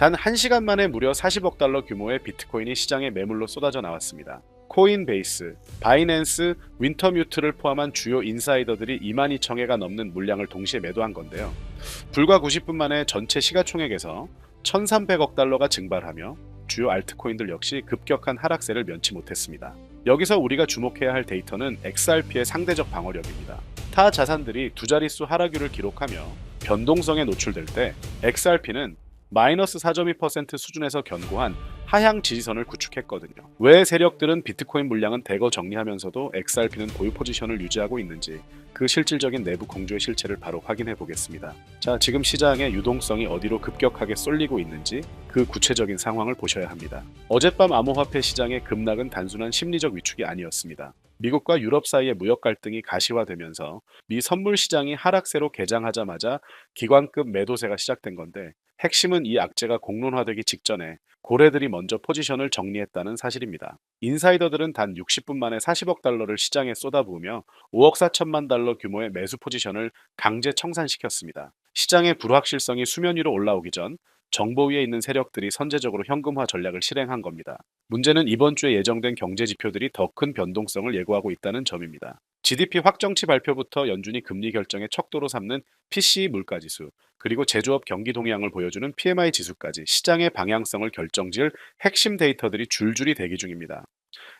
단 1시간 만에 무려 40억 달러 규모의 비트코인이 시장에 매물로 쏟아져 나왔습니다. 코인베이스, 바이낸스, 윈터뮤트를 포함한 주요 인사이더들이 2만 2천 개가 넘는 물량을 동시에 매도한 건데요. 불과 90분 만에 전체 시가총액에서 1,300억 달러가 증발하며 주요 알트코인들 역시 급격한 하락세를 면치 못했습니다. 여기서 우리가 주목해야 할 데이터는 XRP의 상대적 방어력입니다. 타 자산들이 두 자릿수 하락률을 기록하며 변동성에 노출될 때 XRP는 마이너스 4.2% 수준에서 견고한 하향 지지선을 구축했거든요. 왜 세력들은 비트코인 물량은 대거 정리하면서도 XRP는 보유 포지션을 유지하고 있는지 그 실질적인 내부 공조의 실체를 바로 확인해 보겠습니다. 자, 지금 시장의 유동성이 어디로 급격하게 쏠리고 있는지 그 구체적인 상황을 보셔야 합니다. 어젯밤 암호화폐 시장의 급락은 단순한 심리적 위축이 아니었습니다. 미국과 유럽 사이의 무역 갈등이 가시화되면서 미 선물 시장이 하락세로 개장하자마자 기관급 매도세가 시작된 건데 핵심은 이 악재가 공론화되기 직전에 고래들이 먼저 포지션을 정리했다는 사실입니다. 인사이더들은 단 60분 만에 40억 달러를 시장에 쏟아부으며 5억 4천만 달러 규모의 매수 포지션을 강제 청산시켰습니다. 시장의 불확실성이 수면 위로 올라오기 전 정보 위에 있는 세력들이 선제적으로 현금화 전략을 실행한 겁니다. 문제는 이번 주에 예정된 경제 지표들이 더 큰 변동성을 예고하고 있다는 점입니다. GDP 확정치 발표부터 연준이 금리 결정의 척도로 삼는 PCE 물가지수, 그리고 제조업 경기 동향을 보여주는 PMI 지수까지 시장의 방향성을 결정지을 핵심 데이터들이 줄줄이 대기 중입니다.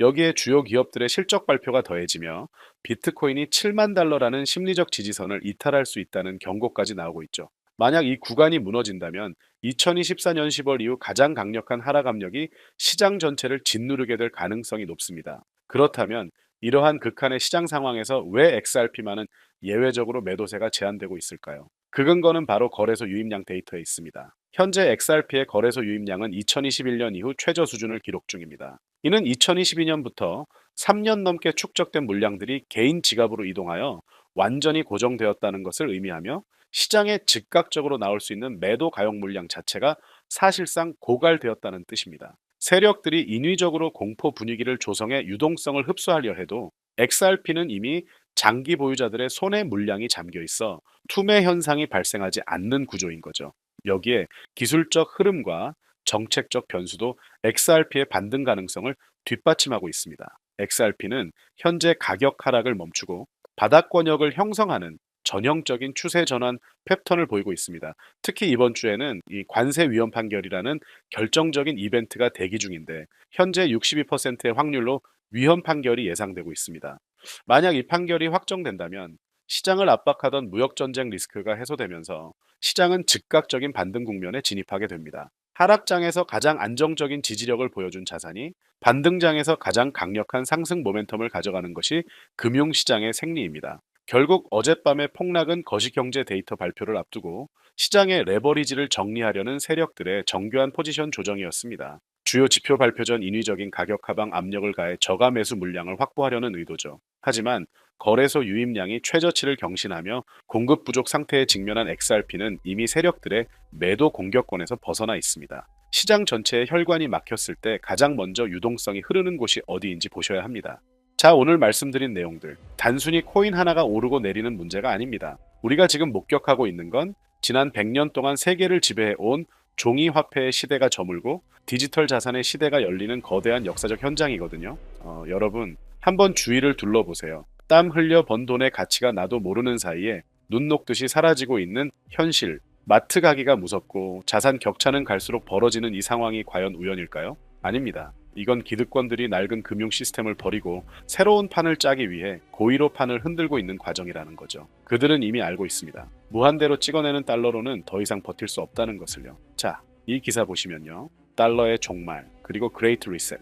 여기에 주요 기업들의 실적 발표가 더해지며 비트코인이 7만 달러라는 심리적 지지선을 이탈할 수 있다는 경고까지 나오고 있죠. 만약 이 구간이 무너진다면 2024년 10월 이후 가장 강력한 하락 압력이 시장 전체를 짓누르게 될 가능성이 높습니다. 그렇다면 이러한 극한의 시장 상황에서 왜 XRP만은 예외적으로 매도세가 제한되고 있을까요? 그 근거는 바로 거래소 유입량 데이터에 있습니다. 현재 XRP의 거래소 유입량은 2021년 이후 최저 수준을 기록 중입니다. 이는 2022년부터 3년 넘게 축적된 물량들이 개인 지갑으로 이동하여 완전히 고정되었다는 것을 의미하며 시장에 즉각적으로 나올 수 있는 매도 가용 물량 자체가 사실상 고갈되었다는 뜻입니다. 세력들이 인위적으로 공포 분위기를 조성해 유동성을 흡수하려 해도 XRP는 이미 장기 보유자들의 손에 물량이 잠겨 있어 투매 현상이 발생하지 않는 구조인 거죠. 여기에 기술적 흐름과 정책적 변수도 XRP의 반등 가능성을 뒷받침하고 있습니다. XRP는 현재 가격 하락을 멈추고 바닥 권역을 형성하는 전형적인 추세 전환 패턴을 보이고 있습니다. 특히 이번 주에는 이 관세 위헌 판결이라는 결정적인 이벤트가 대기 중인데 현재 62%의 확률로 위헌 판결이 예상되고 있습니다. 만약 이 판결이 확정된다면 시장을 압박하던 무역 전쟁 리스크가 해소되면서 시장은 즉각적인 반등 국면에 진입하게 됩니다. 하락장에서 가장 안정적인 지지력을 보여준 자산이 반등장에서 가장 강력한 상승 모멘텀을 가져가는 것이 금융시장의 생리입니다. 결국 어젯밤의 폭락은 거시경제 데이터 발표를 앞두고 시장의 레버리지를 정리하려는 세력들의 정교한 포지션 조정이었습니다. 주요 지표 발표 전 인위적인 가격 하방 압력을 가해 저가 매수 물량을 확보하려는 의도죠. 하지만 거래소 유입량이 최저치를 경신하며 공급 부족 상태에 직면한 XRP는 이미 세력들의 매도 공격권에서 벗어나 있습니다. 시장 전체에 혈관이 막혔을 때 가장 먼저 유동성이 흐르는 곳이 어디인지 보셔야 합니다. 자, 오늘 말씀드린 내용들. 단순히 코인 하나가 오르고 내리는 문제가 아닙니다. 우리가 지금 목격하고 있는 건 지난 100년 동안 세계를 지배해 온 종이 화폐의 시대가 저물고 디지털 자산의 시대가 열리는 거대한 역사적 현장이거든요. 어, 여러분, 한번 주위를 둘러보세요. 땀 흘려 번 돈의 가치가 나도 모르는 사이에 눈 녹듯이 사라지고 있는 현실. 마트 가기가 무섭고 자산 격차는 갈수록 벌어지는 이 상황이 과연 우연일까요? 아닙니다. 이건 기득권들이 낡은 금융 시스템을 버리고 새로운 판을 짜기 위해 고의로 판을 흔들고 있는 과정이라는 거죠. 그들은 이미 알고 있습니다. 무한대로 찍어내는 달러로는 더 이상 버틸 수 없다는 것을요. 자, 이 기사 보시면요. 달러의 종말, 그리고 그레이트 리셋.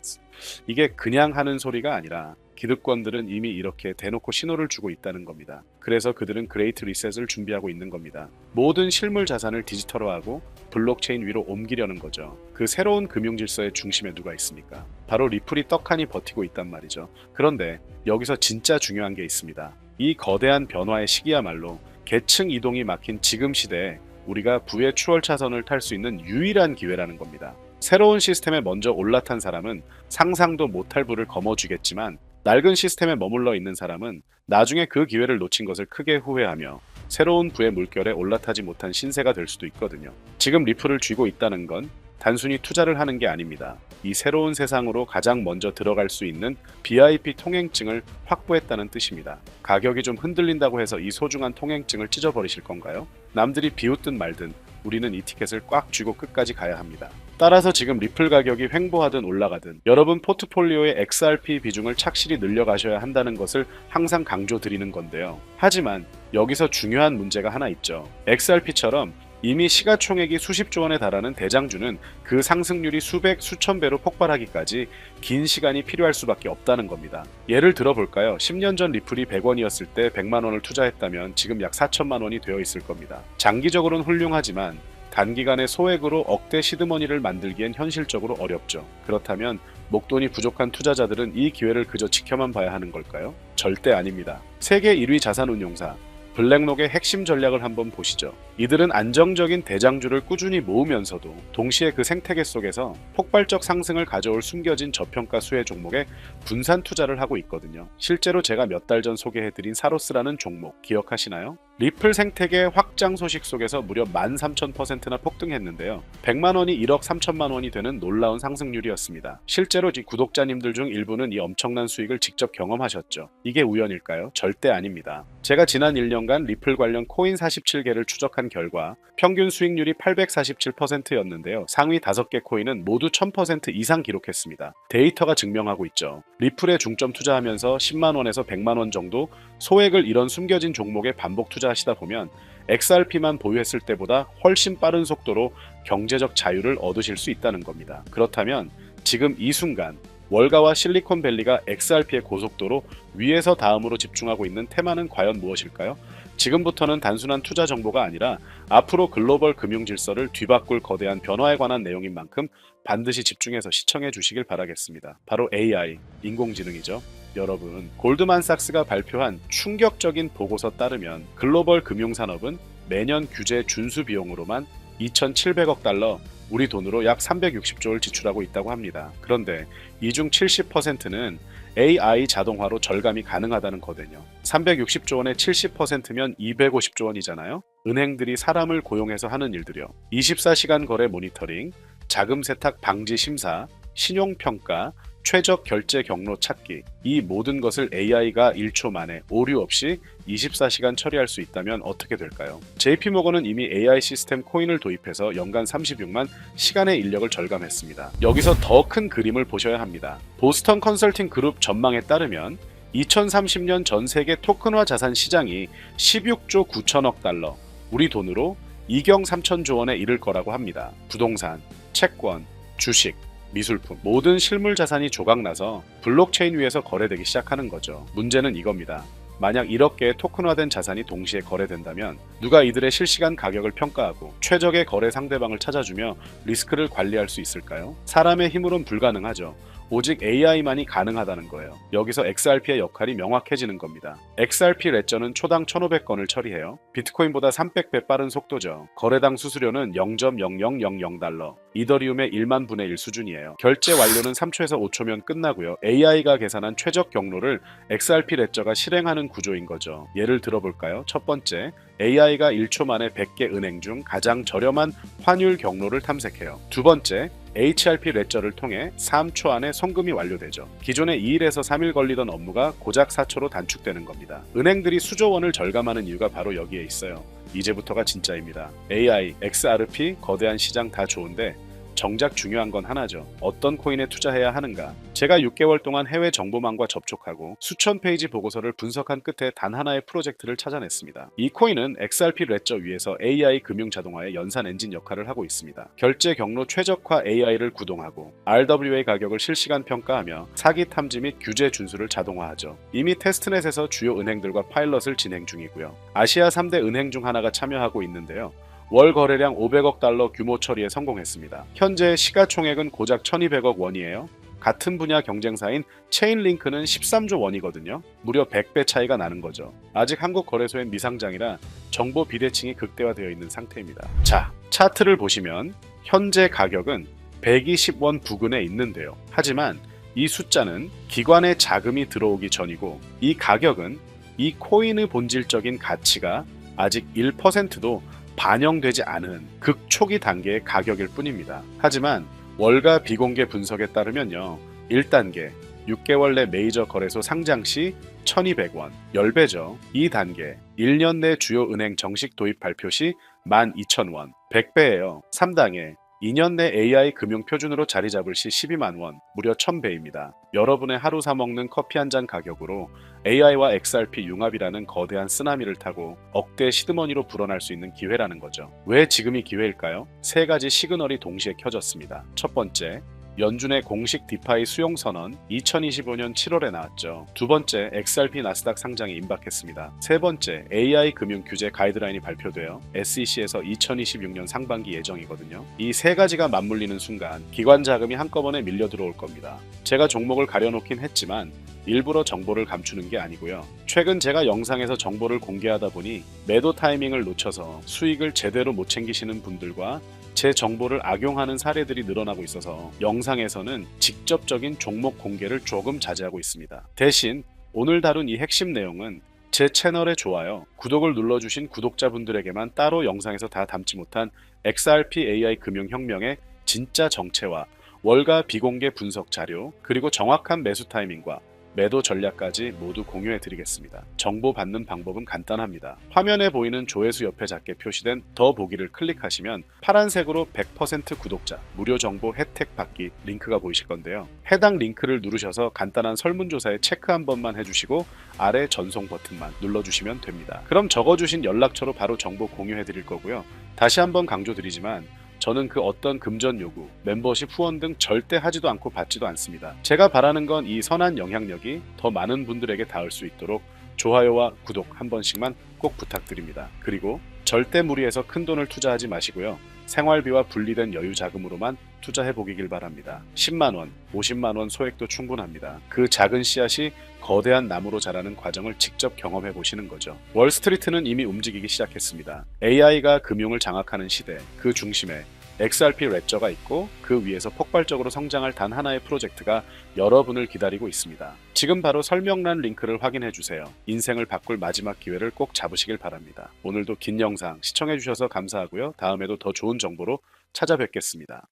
이게 그냥 하는 소리가 아니라 기득권들은 이미 이렇게 대놓고 신호를 주고 있다는 겁니다. 그래서 그들은 그레이트 리셋을 준비하고 있는 겁니다. 모든 실물 자산을 디지털화하고 블록체인 위로 옮기려는 거죠. 그 새로운 금융 질서의 중심에 누가 있습니까? 바로 리플이 떡하니 버티고 있단 말이죠. 그런데 여기서 진짜 중요한 게 있습니다. 이 거대한 변화의 시기야말로 계층 이동이 막힌 지금 시대에 우리가 부의 추월 차선을 탈 수 있는 유일한 기회라는 겁니다. 새로운 시스템에 먼저 올라탄 사람은 상상도 못할 부를 거머쥐겠지만 낡은 시스템에 머물러 있는 사람은 나중에 그 기회를 놓친 것을 크게 후회하며 새로운 부의 물결에 올라타지 못한 신세가 될 수도 있거든요. 지금 리플을 쥐고 있다는 건 단순히 투자를 하는 게 아닙니다. 이 새로운 세상으로 가장 먼저 들어갈 수 있는 VIP 통행증을 확보했다는 뜻입니다. 가격이 좀 흔들린다고 해서 이 소중한 통행증을 찢어버리실 건가요? 남들이 비웃든 말든 우리는 이 티켓을 꽉 쥐고 끝까지 가야 합니다. 따라서 지금 리플 가격이 횡보하든 올라가든 여러분 포트폴리오의 XRP 비중을 착실히 늘려가셔야 한다는 것을 항상 강조드리는 건데요. 하지만 여기서 중요한 문제가 하나 있죠. XRP처럼 이미 시가총액이 수십조 원에 달하는 대장주는 그 상승률이 수백, 수천 배로 폭발하기까지 긴 시간이 필요할 수밖에 없다는 겁니다. 예를 들어볼까요? 10년 전 리플이 100원이었을 때 100만 원을 투자했다면 지금 약 4천만 원이 되어 있을 겁니다. 장기적으로는 훌륭하지만 단기간에 소액으로 억대 시드머니를 만들기엔 현실적으로 어렵죠. 그렇다면 목돈이 부족한 투자자들은 이 기회를 그저 지켜만 봐야 하는 걸까요? 절대 아닙니다. 세계 1위 자산운용사 블랙록의 핵심 전략을 한번 보시죠. 이들은 안정적인 대장주를 꾸준히 모으면서도 동시에 그 생태계 속에서 폭발적 상승을 가져올 숨겨진 저평가 수혜 종목에 분산 투자를 하고 있거든요. 실제로 제가 몇 달 전 소개해드린 사로스라는 종목 기억하시나요? 리플 생태계 확장 소식 속에서 무려 13,000%나 폭등했는데요. 100만 원이 1억 3천만 원이 되는 놀라운 상승률이었습니다. 실제로 이 구독자님들 중 일부는 이 엄청난 수익을 직접 경험하셨죠. 이게 우연일까요? 절대 아닙니다. 제가 지난 1년간 리플 관련 코인 47개를 추적한 결과 평균 수익률이 847%였는데요. 상위 5개 코인은 모두 1000% 이상 기록했습니다. 데이터가 증명하고 있죠. 리플에 중점 투자하면서 10만 원에서 100만 원 정도 소액을 이런 숨겨진 종목에 반복 투자 하시다 보면 XRP만 보유했을 때보다 훨씬 빠른 속도로 경제적 자유를 얻으실 수 있다는 겁니다. 그렇다면 지금 이 순간 월가와 실리콘밸리가 XRP의 고속도로 위에서 다음으로 집중하고 있는 테마는 과연 무엇일까요? 지금부터는 단순한 투자 정보가 아니라 앞으로 글로벌 금융 질서를 뒤바꿀 거대한 변화에 관한 내용인 만큼 반드시 집중해서 시청해 주시길 바라겠습니다. 바로 AI, 인공지능이죠. 여러분, 골드만삭스가 발표한 충격적인 보고서 따르면 글로벌 금융산업은 매년 규제 준수 비용으로만 2,700억 달러, 우리 돈으로 약 360조를 지출하고 있다고 합니다. 그런데 이 중 70%는 AI 자동화로 절감이 가능하다는 거든요. 360조 원의 70%면 250조 원이잖아요. 은행들이 사람을 고용해서 하는 일들이요. 24시간 거래 모니터링, 자금 세탁 방지 심사, 신용 평가, 최적 결제 경로 찾기 이 모든 것을 AI가 1초 만에 오류 없이 24시간 처리할 수 있다면 어떻게 될까요? JP모건은 이미 AI 시스템 코인을 도입해서 연간 36만 시간의 인력을 절감했습니다. 여기서 더 큰 그림을 보셔야 합니다. 보스턴 컨설팅 그룹 전망에 따르면 2030년 전 세계 토큰화 자산 시장이 16조 9천억 달러, 우리 돈으로 2경 3천조 원에 이를 거라고 합니다. 부동산, 채권, 주식, 미술품 모든 실물 자산이 조각나서 블록체인 위에서 거래되기 시작하는 거죠. 문제는 이겁니다. 만약 1억 개의 토큰화된 자산이 동시에 거래된다면 누가 이들의 실시간 가격을 평가하고 최적의 거래 상대방을 찾아주며 리스크를 관리할 수 있을까요? 사람의 힘으론 불가능하죠. 오직 AI만이 가능하다는 거예요. 여기서 XRP의 역할이 명확해지는 겁니다. XRP 레저는 초당 1,500건을 처리해요. 비트코인보다 300배 빠른 속도죠. 거래당 수수료는 0.0000달러. 이더리움의 1만 분의 1 수준이에요. 결제 완료는 3초에서 5초면 끝나고요. AI가 계산한 최적 경로를 XRP 레저가 실행하는 구조인 거죠. 예를 들어볼까요? 첫 번째, AI가 1초 만에 100개 은행 중 가장 저렴한 환율 경로를 탐색해요. 두 번째, HRP 레저를 통해 3초 안에 송금이 완료되죠. 기존에 2일에서 3일 걸리던 업무가 고작 4초로 단축되는 겁니다. 은행들이 수조 원을 절감하는 이유가 바로 여기에 있어요. 이제부터가 진짜입니다. AI, XRP, 거대한 시장 다 좋은데 정작 중요한 건 하나죠. 어떤 코인에 투자해야 하는가? 제가 6개월 동안 해외 정보망과 접촉하고 수천 페이지 보고서를 분석한 끝에 단 하나의 프로젝트를 찾아냈습니다. 이 코인은 XRP 레저 위에서 AI 금융 자동화의 연산 엔진 역할을 하고 있습니다. 결제 경로 최적화 AI를 구동하고 RWA 가격을 실시간 평가하며 사기 탐지 및 규제 준수를 자동화하죠. 이미 테스트넷에서 주요 은행들과 파일럿을 진행 중이고요. 아시아 3대 은행 중 하나가 참여하고 있는데요. 월 거래량 500억 달러 규모 처리에 성공했습니다. 현재 시가총액은 고작 1200억 원이에요. 같은 분야 경쟁사인 체인링크는 13조 원이거든요. 무려 100배 차이가 나는 거죠. 아직 한국 거래소엔 미상장이라 정보 비대칭이 극대화되어 있는 상태입니다. 자, 차트를 보시면 현재 가격은 120원 부근에 있는데요. 하지만 이 숫자는 기관의 자금이 들어오기 전이고 이 가격은 이 코인의 본질적인 가치가 아직 1%도 반영되지 않은 극초기 단계의 가격일 뿐입니다. 하지만 월가 비공개 분석에 따르면요. 1단계 6개월 내 메이저 거래소 상장 시 1200원, 10배죠. 2단계 1년 내 주요 은행 정식 도입 발표 시 12,000원, 100배예요. 3단계 2년 내 AI 금융 표준으로 자리 잡을 시 12만 원, 무려 1000배입니다. 여러분의 하루 사 먹는 커피 한 잔 가격으로 AI와 XRP 융합이라는 거대한 쓰나미를 타고 억대 시드머니로 불어날 수 있는 기회라는 거죠. 왜 지금이 기회일까요? 세 가지 시그널이 동시에 켜졌습니다. 첫 번째, 연준의 공식 디파이 수용 선언 2025년 7월에 나왔죠. 두 번째, XRP 나스닥 상장이 임박했습니다. 세 번째, AI 금융 규제 가이드라인이 발표되어 SEC에서 2026년 상반기 예정이거든요. 이 세 가지가 맞물리는 순간 기관 자금이 한꺼번에 밀려 들어올 겁니다. 제가 종목을 가려놓긴 했지만 일부러 정보를 감추는 게 아니고요. 최근 제가 영상에서 정보를 공개하다 보니 매도 타이밍을 놓쳐서 수익을 제대로 못 챙기시는 분들과 제 정보를 악용하는 사례들이 늘어나고 있어서 영상에서는 직접적인 종목 공개를 조금 자제하고 있습니다. 대신 오늘 다룬 이 핵심 내용은 제 채널의 좋아요, 구독을 눌러주신 구독자분들에게만 따로 영상에서 다 담지 못한 XRP AI 금융혁명의 진짜 정체와 월가 비공개 분석 자료, 그리고 정확한 매수 타이밍과 매도 전략까지 모두 공유해 드리겠습니다. 정보 받는 방법은 간단합니다. 화면에 보이는 조회수 옆에 작게 표시된 더 보기를 클릭하시면 파란색으로 100% 구독자 무료 정보 혜택 받기 링크가 보이실 건데요. 해당 링크를 누르셔서 간단한 설문조사에 체크 한 번만 해주시고 아래 전송 버튼만 눌러주시면 됩니다. 그럼 적어주신 연락처로 바로 정보 공유해 드릴 거고요. 다시 한번 강조드리지만 저는 그 어떤 금전 요구, 멤버십 후원 등 절대 하지도 않고 받지도 않습니다. 제가 바라는 건 이 선한 영향력이 더 많은 분들에게 닿을 수 있도록 좋아요와 구독 한 번씩만 꼭 부탁드립니다. 그리고 절대 무리해서 큰 돈을 투자하지 마시고요. 생활비와 분리된 여유 자금으로만 투자해 보기길 바랍니다. 10만 원, 50만 원 소액도 충분합니다. 그 작은 씨앗이 거대한 나무로 자라는 과정을 직접 경험해 보시는 거죠. 월스트리트는 이미 움직이기 시작했습니다. AI가 금융을 장악하는 시대, 그 중심에 XRP 랩저가 있고 그 위에서 폭발적으로 성장할 단 하나의 프로젝트가 여러분을 기다리고 있습니다. 지금 바로 설명란 링크를 확인해 주세요. 인생을 바꿀 마지막 기회를 꼭 잡으시길 바랍니다. 오늘도 긴 영상 시청해 주셔서 감사하고요. 다음에도 더 좋은 정보로 찾아뵙겠습니다.